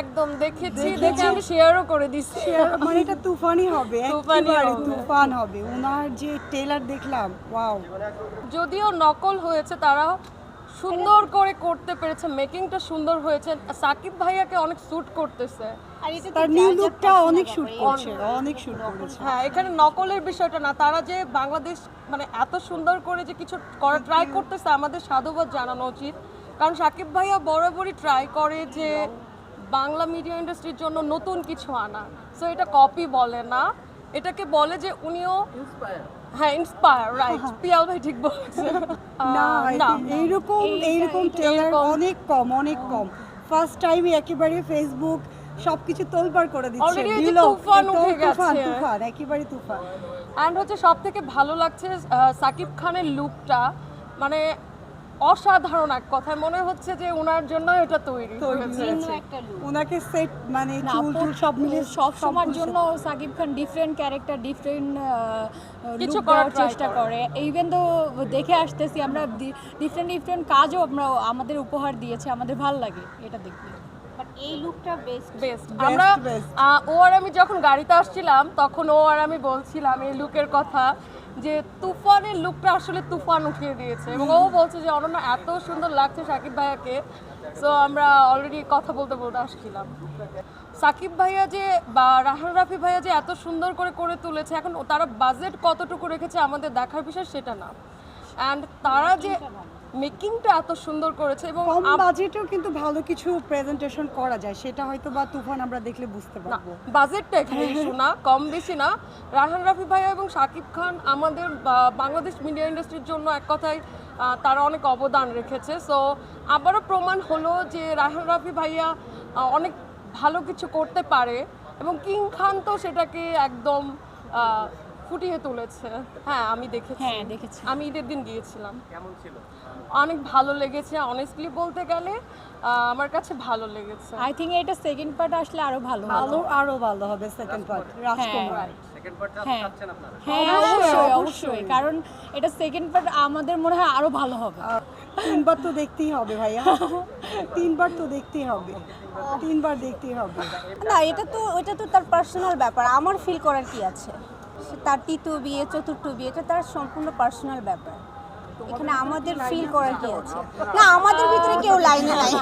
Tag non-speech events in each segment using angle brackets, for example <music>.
একদম দেখেছি দেখেছি। দেখে আমি শেয়ারও করে দিচ্ছি। Share- মানে এটা তুফানি হবে <laughs> তুফানি তুফান হবে। ওনার যে টেলার দেখলাম ওয়াও যদিও নকল হয়েছে তারা সুন্দর করে করতে পেরেছে মেকিংটা সুন্দর হয়েছে। সাকিব ভাইয়াকে অনেক স্যুট করতেছে। আর এটা তার নিউ লুকটা অনেক শুট করছে অনেক শুট করেছে। হ্যাঁ এখানে নকলের বিষয়টা না তারা যে বাংলাদেশ মানে এত সুন্দর করে যে কিছু করা ট্রাই করতেছে আমাদের সাধুবাদ জানানো উচিত। কারণ সাকিব ভাইয়া বরাবরই ট্রাই করে যে বাংলা মিডিয়া ইন্ডাস্ট্রির জন্য নতুন কিছু আনা। সো এটা কপি বলে না। এটাকে বলে যে উনিও হ্যাঁ ইন্সপায়ার রাইট পিয়াল ভাই ঠিক বলছে। না না এইরকম এইরকম এরকম। অনেক কম অনেক কম। ফার্স্ট টাইমে একেবারে ফেসবুক সবকিছু তোলপাড় করে দিচ্ছে। তুফান উঠে গেছে। তুফান একেবারে তুফান। অ্যান্ড হচ্ছে সব থেকে ভালো লাগছে সাকিব খানের লুকটা মানে অসাধারণ এক কথায়। মনে হচ্ছে যে ওনার জন্য এটা তৈরি ওনাকে সেট মানে চুল টুল সব মিলে সব সময়ের জন্য Shakib Khan different character different কিছু করার চেষ্টা করে। ইভেন তো দেখে আসতেছি আমরা ডিফারেন্ট ডিফারেন্ট কাজও আমরা আমাদের উপহার দিয়েছে আমাদের ভালো লাগে এটা দেখতে। বাট এই লুকটা বেস্ট বেস্ট আমরা ও আর আমি যখন গাড়িতে আসছিলাম তখন ও আর আমি বলছিলাম এই লুকের কথা। যে তুফানের লুকটা আসলে তুফান উঠিয়ে দিয়েছে এবং ও বলছে যে, অনন্য, এত সুন্দর লাগছে সাকিব ভাইয়াকে। সো আমরা অলরেডি কথা বলতে বলতে আসছিলাম। সাকিব ভাইয়া যে বা রাহান রাফি ভাইয়া যে এত সুন্দর করে করে তুলেছে, এখন তারা বাজেট কতটুকু রেখেছে আমাদের দেখার বিষয় সেটা না। অ্যান্ড তারা যে মেকিংটা এত সুন্দর করেছে এবং কম বাজেটেও কিন্তু ভালো কিছু প্রেজেন্টেশন করা যায়। সেটা হয়তো বা তুফান আমরা দেখলে বুঝতে পারব। বাজেটটা এখানে ইস্যু না কম বেশি না। রাহান রাফি ভাইয়া এবং শাকিব খান আমাদের বাংলাদেশ মিডিয়া ইন্ডাস্ট্রির জন্য এক কথায় তারা অনেক অবদান রেখেছে। সো আবারও প্রমাণ হলো যে রাহান রাফি ভাইয়া অনেক ভালো কিছু করতে পারে এবং কিং খান তো সেটাকে একদম ফুটিয়ে তুলেছে। হ্যাঁ আমি দেখেছি। হ্যাঁ দেখেছি। আমি ঈদের দিন গিয়েছিলাম। কেমন ছিল? অনেক ভালো লেগেছে অনেস্টলি বলতে গেলে আমার কাছে ভালো লেগেছে। আই থিঙ্ক এটা সেকেন্ড পার্ট আসলে আরও ভালো ভালো? আরও ভালো হবে সেকেন্ড পার্ট রাজকুমার। হ্যাঁ হ্যাঁ। অবশ্যই অবশ্যই কারণ এটা সেকেন্ড পার্ট আমাদের মনে হয় আরও ভালো হবে। তিনবার তো দেখতেই হবে ভাইয়া। <laughs> তিনবার তো দেখতেই হবে। তিনবার দেখতেই হবে। না এটা তো এটা তো তার পার্সোনাল ব্যাপার। আমার ফিল করার কি আছে? তার তৃতীয় বিয়ে চতুর্থ বিয়ে এটা তার সম্পূর্ণ পার্সোনাল ব্যাপার। এখানে আমাদের ফিল করার কি আছে? না আমাদের ভিতরে কেউ লাইনে নাই।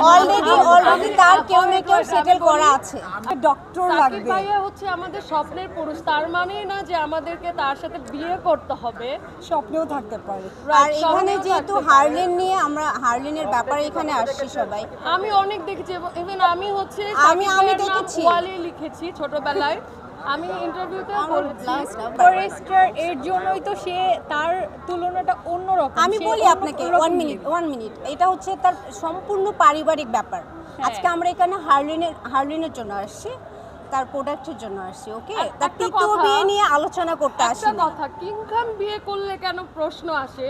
অলরেডি অলরেডি তার কেউ না কেউ সেটেল করা আছে। ডক্টর লাগবে। ভাইয়া হচ্ছে আমাদের স্বপ্নের পুরুষ। তার মানেই না যে আমাদেরকে তার সাথে বিয়ে করতে হবে। স্বপ্নেও থাকতে পারে। আর এখানে যেহেতু। হার্লেন নিয়ে আমরা হার্লেনের ব্যাপারে এখানে আসছি সবাই। আমি অনেক দেখেছি ইভেন আমি হচ্ছে আমি- আমি দেখেছি। লিখেছি ছোটবেলায়। আমি ইন্টারভিউতে ফরেস্টার এর জন্যই তো সে তার তুলনাটা অন্যরকম আমি বলি আপনাকে রকম ওয়ান মিনিট ওয়ান মিনিট এটা হচ্ছে তার সম্পূর্ণ পারিবারিক ব্যাপার। হ্যাঁ। আজকে আমরা এখানে হার্লিনের হার্লিনের জন্য আসছি তার প্রোডাক্টের জন্য আসছি ওকে তার তৃতীয় বিয়ে নিয়ে আলোচনা করতে আসি একটা কথা কিং খান বিয়ে করলে কেন প্রশ্ন আসে?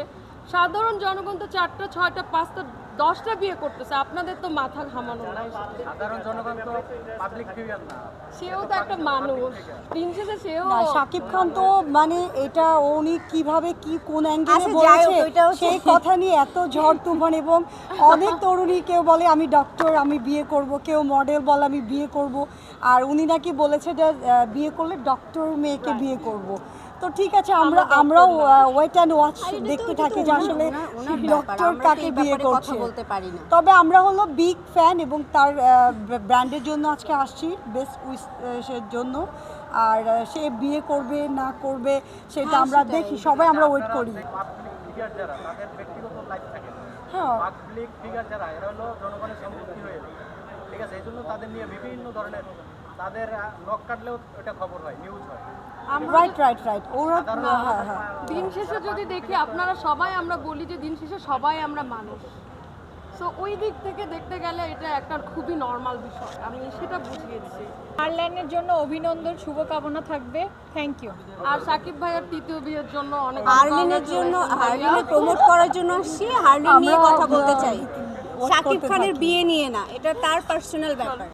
সাধারণ জনগণ তো চারটা ছয়টা পাঁচটা দশটা বিয়ে করতেছে আপনাদের তো মাথা ঘামানো নাই। সাধারণ জনগণ তো পাবলিক ফিগার না। সেও তো একটা মানুষ। দিন শেষে সেও না শাকিব খান তো মানে এটা উনি কীভাবে কি কোন অ্যাঙ্গেলে আচ্ছা, বলেছে সেই কথা নিয়ে এত ঝড় তুফান এবং অনেক তরুণী কেউ বলে আমি ডক্টর আমি বিয়ে করব। কেউ মডেল বলে আমি বিয়ে করব। আর উনি নাকি বলেছে যে বিয়ে করলে ডক্টর মেয়েকে বিয়ে করব। তো ঠিক আছে আমরা আমরাও ওয়েট অ্যান্ড ওয়াচ দেখতে থাকি যে আসলে ডক্টর কাকে বিয়ে করছে। বলতে পারি না। তবে আমরা হলো বিগ ফ্যান এবং তার ব্র্যান্ডের জন্য আজকে আসছি বেস্ট উইশের জন্য। আর সে বিয়ে করবে না করবে সেটা হ্যাঁ, আমরা দেখি সবাই আমরা ওয়েট করি। পাবলিক ফিগার যারা তাদের ব্যক্তিগত লাইফ থাকে। না হ্যাঁ। পাবলিক ফিগার যারা এরা হলো জনগণের সম্পত্তি যায়। ঠিক আছে এই জন্য তাদের নিয়ে বিভিন্ন ধরনের তাদের নখ কাটলেও ওটা খবর হয় নিউজ হয়। রাইট রাইট রাইট ওরা হ্যাঁ হ্যাঁ। দিন শেষে যদি দেখি আপনারা সবাই আমরা বলি যে দিন শেষে সবাই আমরা মানুষ। সো ওই দিক থেকে দেখতে গেলে এটা একটা খুবই নর্মাল বিষয়। আমি সেটা বুঝিয়েছি। হারল্যান্ডের জন্য অভিনন্দন শুভকামনা থাকবে। থ্যাংক ইউ আর সাকিব ভাইয়ের তৃতীয় বিয়ের জন্য অনেক হার্লিনের জন্য হার্লিনের প্রমোট করার জন্য আসছি। হার্লিন নিয়ে কথা বলতে চাই। শাকিব খানের বিয়ে নিয়ে না এটা তার পার্সোনাল ব্যাপার।